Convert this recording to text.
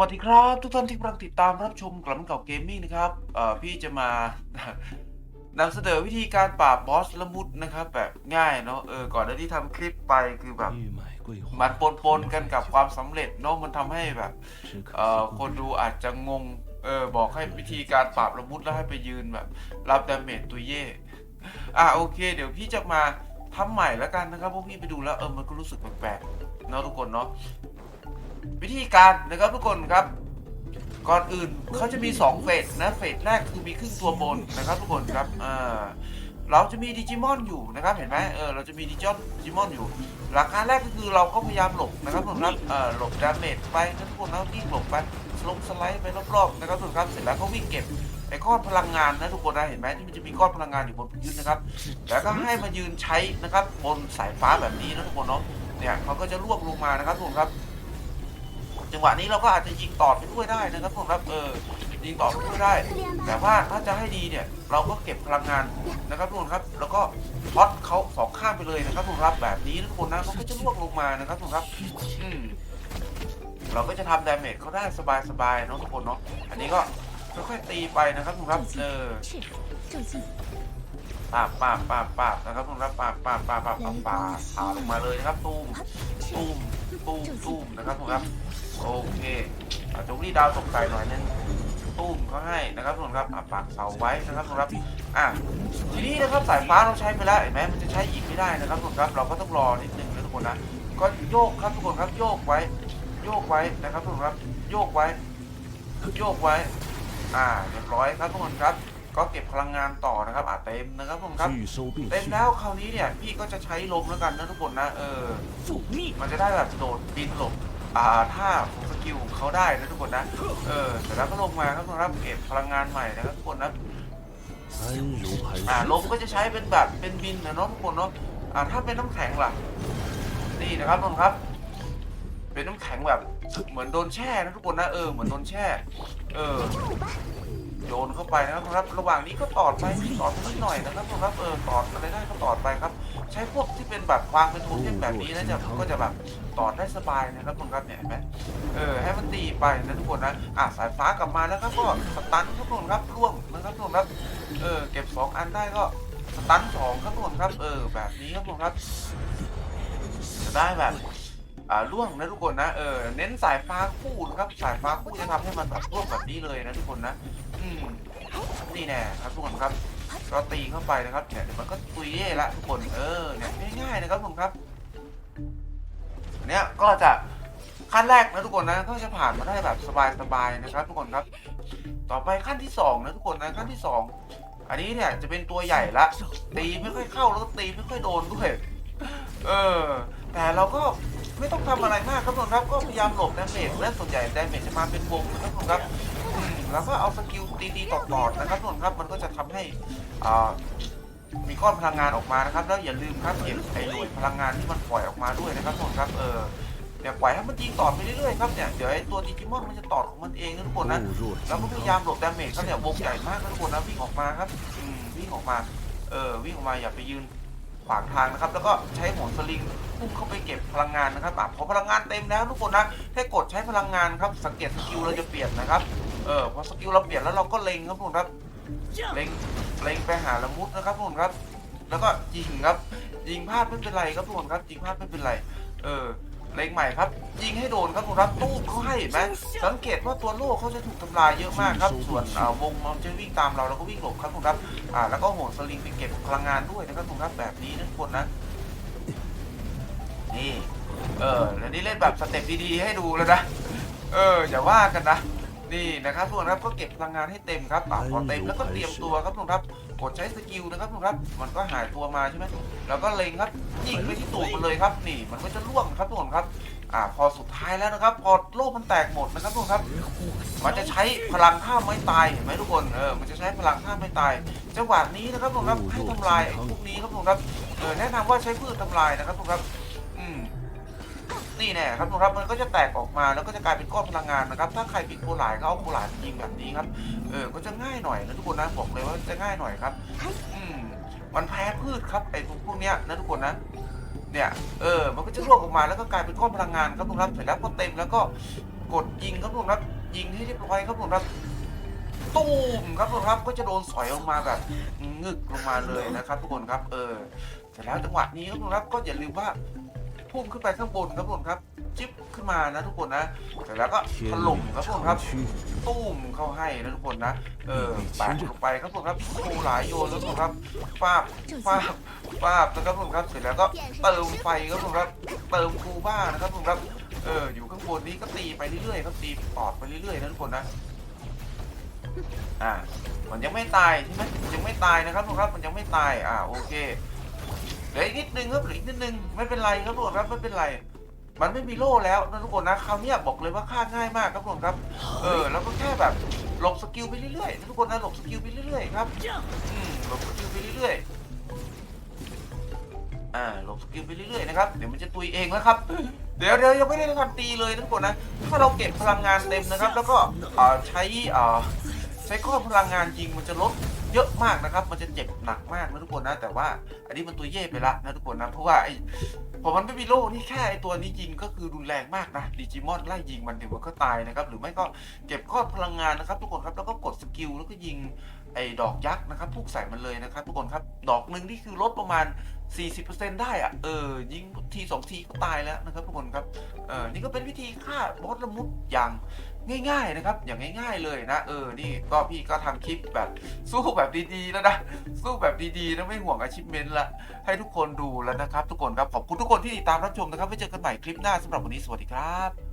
สวัสดีครับทุกท่านที่กำลังติดตามรับชมกลับมาเก่าเกมมิ่งนะครับพี่จะมานำเสนอวิธีการปราบบอสละมุดนะครับ แบบง่ายเนาะเออก่อนหน้าที่ทำคลิปไปคือแบบมันปนปนกันกับความสำเร็จเนาะมันทำให้แบบคนดูอาจจะงงเออบอกให้วิธีการปราบละมุดแล้วให้ไปยืนแบบ รับดาเมจตัวเย่อะโอเค เดี๋ยวพี่จะมาทำใหม่แล้วกันนะครับพวกพี่ไปดูแล้วเออมันก็รู้สึกแปลกๆเนาะทุกคนเนาะ วิธีการนะครับทุกคนครับ ก่อนอื่นเขาจะมี 2 เฟสนะเฟสแรกคือมีครึ่งตัวบนนะครับทุกคนครับอ่าเราจะมีดิจิมอนอยู่นะครับเห็นไหมเออเราจะมีดิจิมอนดิจิมอนอยู่ หลักการแรกก็คือเราก็พยายามหลบนะครับทุกคนครับเออหลบดาเมจไปนะทุกคนแล้ววิ่งหลบไปสลงสไลด์ไปรอบๆนะครับทุกคนครับเสร็จแล้วก็วิ่งเก็บไอ้ก้อนพลังงานนะทุกคนนะเห็นไหมที่มันจะมีก้อนพลังงานอยู่บนพื้นนะครับ แล้วก็ให้มายืนใช้นะครับบนสายฟ้าแบบนี้นะทุกคนเนาะเนี่ยเขาก็จะลวงลงมานะครับทุกคนครับ จังหวะนี้เราก็อาจจะยิงต่อไปด้วยได้นะครับทุกคนครับเออยิงต่อไปด้วยได้ แต่ว่าถ้าจะให้ดีเนี่ย เราก็เก็บพลังงานนะครับทุกคนครับ แล้วก็ช็อตเขาสองข้างไปเลยนะครับทุกคนครับแบบนี้ทุกคนนะเขาก็จะล่วงลงมานะครับทุกคนครับอืมเราก็จะทำดาเมจเขาได้สบายๆเนาะทุกคนเนาะอันนี้ก็ ค่อยๆตีไปนะครับทุกครับเออปาบปาบปาบปาบนะครับทุกครับปาบปาบปาบปาบปาบปาบาลงมาเลยนะครับตุ้มตุ้มตุ้มตุ้มนะครับทุกครับโอเคจงรีดาวตกใจหน่อยนึงตุ้มเขาให้นะครับทุกครับปากเสาไว้นะครับทุกครับอะทีนี้นะครับสายฟ้าเราใช้ไปแล้วเห็นไหมมันจะใช้อีกไม่ได้นะครับทุกครับเราก็ต้องรอนิดนึงนะทุกคนนะก็โยกครับทุกคนครับโยกไว้ โยกไว้นะครับทุกคนครับ โยกไว้ โยกไว้ อ่าเรียบร้อยครับทุกคนครับ ก็เก็บพลังงานต่อนะครับอ่าเต็มนะครับทุกคนครับเต็มแล้วคราวนี้เนี่ยพี่ก็จะใช้ลมแล้วกันนะทุกคนนะเออมันจะได้แบบโดดบินหลบอ่าถ้าสกิลของเขาได้นะทุกคนนะเออเสร็จแล้วก็ลงมาครับทุกคนครับเก็บพลังงานใหม่นะครับทุกคนนะอ่าลมก็จะใช้เป็นแบบเป็นบินนะเนาะทุกคนเนาะอ่าถ้าเป็นน้ำแข็งล่ะนี่นะครับทุกคนครับ เป็นน้ำแข็งแบบ เหมือนโดนแช่นะทุกคนนะเออเหมือนโดนแช่ เออ โยนเข้าไปนะครับครับระหว่างนี้ก็ตอดไปตอดไปนิดหน่อยนะครับครับเออตอดอะไรได้ก็ตอดไปครับ ใช้พวกที่เป็นแบบวางเป็นโทเทมแบบนี้นะจะก็จะแบบตอดได้สบายนะครับทุกคนครับเนี่ยเห็นไหมเออให้มันตีไปนะทุกคนนะอะสายฟ้ากลับมาแล้วครับก็สตันทุกคนครับร่วงนะครับทุกคนครับเออเก็บสองอันได้ก็สตันสองครับทุกคนครับ เออแบบนี้ครับทุกคนครับจะได้แบบ อ่าล่วงนะทุกคนนะเออเน้นสายฟ้าคู่นะครับสายฟ้าคู่จะทำให้มันแบบล่วงแบบนี้เลยนะทุกคนนะ อืมนี่แน่ครับทุกคนครับก็ตีเข้าไปนะครับเนี่ยเดี๋ยวมันก็ตุยเย่ละทุกคนเออเนี่ยง่ายๆนะครับผมครับอันเนี้ยก็จะขั้นแรกนะทุกคนนะก็จะผ่านมาได้แบบสบายๆนะครับ ทุกคนครับ ต่อไปขั้นที่สองนะทุกคนนะขั้นที่สองอันนี้เนี่ยจะเป็นตัวใหญ่ละตีไม่ค่อยเข้าแล้วก็ตีไม่ค่อยโดนด้วยเออแต่เราก็ ไม่ต้องทำอะไรมากครับทุกคนครับก็พยายามหลบดาเมจและส่วนใหญ่ดาเมจจะมาเป็นวงนะครับทุกคนครับอืมแล้วก็เอาสกิลตีๆตอดๆนะครับทุกคนครับ มันก็จะทำให้อ่ามีก้อนพลังงานออกมานะครับ แล้วอย่าลืมครับเก็บไอ้หน่วยพลังงานที่มันปล่อยออกมาด้วยนะครับทุกคนครับเออเดี๋ยวปล่อยให้มันยิงต่อไปเรื่อยๆครับเนี่ยเดี๋ยวไอ้ตัวดิจิมอนมันจะตอดของมันเองนะทุกคนนะ误入แล้วก็พยายามหลบดาเมจเขาเนี่ยวงใหญ่มากนะทุกคนนะวิ่งออกมาครับอืมวิ่งออกมาเออวิ่งออกมาอย่าไปยืน ขวางทางนะครับ แล้วก็ใช้หัวสลิงพุ่งเข้าไปเก็บพลังงานนะครับอะพอพลังงานเต็มแล้วทุกคนนะให้กดใช้พลังงานครับ สังเกตสกิลเราจะเปลี่ยนนะครับ เออพอสกิลเราเปลี่ยนแล้วเราก็เล็งครับทุกคนครับ เล็ง เล็งไปหาละมุดนะครับทุกคนครับ แล้วก็ยิงครับ ยิงพลาดไม่เป็นไรครับทุกคนครับ ยิงพลาดไม่เป็นไร เออ เล็งใหม่ครับ ยิงให้โดนครับคุณครับตู้เขาให้ไหมสังเกตว่าตัวโล่เขาจะถูกทำลายเยอะมากครับ ส่วนวงมันจะวิ่งตามเราแล้วก็วิ่งหลบครับคุณครับอ่าแล้วก็โหนสลิงไปเก็บพลังงานด้วยนะครับคุณครับแบบนี้นะทุกคนนะนี่เออแล้วนี่เล่นแบบสเต็ปดีๆให้ดูแล้วนะเอออย่าว่ากันนะ นี่นะครับทุกคนครับก็เก็บพลังงานให้เต็มครับอ่าพอเต็มแล้วก็เตรียมตัวครับทุกคนครับกดใช้สกิลนะครับทุกคนครับมันก็หายตัวมาใช่ไหมแล้วก็เล็งครับยิงไปที่ตูดมันเลยครับ นี่มันก็จะล่วงครับทุกคนครับอ่าพอสุดท้ายแล้วนะครับพอโลกมันแตกหมดนะครับทุกคนครับ มันจะใช้พลังท่าไม้ตายเห็นไหมทุกคนเออมันจะใช้พลังท่าไม้ตายจังหวะนี้นะครับทุกคนครับให้ทำลายไอ้พวกนี้ครับทุกคนครับเออแนะนำว่าใช้พืชทำลายนะครับทุกคนครับ อืม นี่แน่ครับทุกครับมันก็จะแตกออกมาแล้วก็จะกลายเป็นก้อนพลังงานนะครับ ถ้าใครปิดโคหลายก็เอาโคหลายยิงแบบนี้ครับเออก็จะง่ายหน่อยนะทุกคนนะบอกเลยว่าจะง่ายหน่อยครับอืมมันแพ้พืชครับไอ้พวกเนี้ยนะทุกคนนะเนี่ยเออมันก็จะร่วงออกมาแล้วก็กลายเป็นก้อนพลังงานครับทุกครับเสร็จแล้วพอเต็มแล้วก็กดยิงครับทุกครับยิงให้เรียบร้อยครับทุกครับตูมครับทุกครับก็จะโดนสอยออกมาแบบงึกลงมาเลยนะครับ ทุกคนครับ เออเสร็จแล้วจังหวะนี้ครับทุกครับก็อย่าลืมว่า พุ่งขึ้นไปข้างบนครับผมครับจิ๊บขึ้นมานะทุกคนนะแต่แล้วก็ถล่มครับผมครับตุ้มเข้าให้นะทุกคนนะเออแปลงไปครับผมครับโอ้หลายโยนแล้วผมครับฟาบฟาบฟาบนะครับผมครับเสร็จแล้วก็เติมไฟครับผมครับเติมคูบ้านะครับผมครับเอออยู่ข้างบนนี้ก็ตีไปเรื่อยๆครับตีปอดไปเรื่อยๆนะทุกคนนะอ่ามันยังไม่ตายใช่ไหมมันยังไม่ตายนะครับทุกครับมันยังไม่ตายอ่าโอเค เหลืออีกนิดนึงครับเหลืออีกนิดนึงไม่เป็นไรครับทุกคนครับไม่เป็นไร มันไม่มีโล่แล้วนะทุกคนนะคราวนี้บอกเลยว่าฆ่าง่ายมากครับทุกคนครับ เออแล้วก็แค่แบบหลบสกิลไปเรื่อยๆนะทุกคนนะหลบสกิลไปเรื่อยๆครับอืมหลบสกิลไปเรื่อยๆอ่าหลบสกิลไปเรื่อยๆนะครับเดี๋ยวมันจะตุยเองแล้วครับเดี๋ยวเดี๋ยวยังไม่ได้ทำตีเลยนะทุกคนนะถ้าเราเก็บพลังงานเต็มนะครับ แล้วก็เอ่อใช้เอ่อใช้ข้อพลังงานยิงมันจะลด ยอะมากนะครับ มันจะเจ็บหนักมากนะทุกคนนะ แต่ว่าอันนี้มันตัวเย่ไปละนะทุกคนนะ เพราะว่าไอ้พอมันไม่มีโล่นี่แค่ไอ้ตัวนี้ยิงก็คือรุนแรงมากนะดิจิมอนไล่ยิงมันเดี๋ยวมันก็ตายนะครับ หรือไม่ก็เก็บข้อพลังงานนะครับ ทุกคนครับ แล้วก็กดสกิลแล้วก็ยิงไอ้ดอกยักษ์นะครับพุ่งใส่มันเลยนะครับ ทุกคนครับ ดอกหนึ่งนี่คือลดประมาณ 40%ได้อะเออยิงทีสองทีก็ตายแล้วนะครับทุกคนครับเออนี่ก็เป็นวิธีฆ่าบอสละมุดอย่างง่าย ๆนะครับ อย่างง่าย ๆเลยนะเออนี่ก็พี่ก็ทำคลิปแบบสู้แบบดีๆแล้วนะสู้แบบดีๆนะไม่ห่วงอาชีพเมนต์ละให้ทุกคนดูแล้วนะครับ ทุกคนครับขอบคุณทุกคนที่ติดตามรับชมนะครับไว้เจอกันใหม่คลิปหน้าสำหรับวันนี้สวัสดีครับ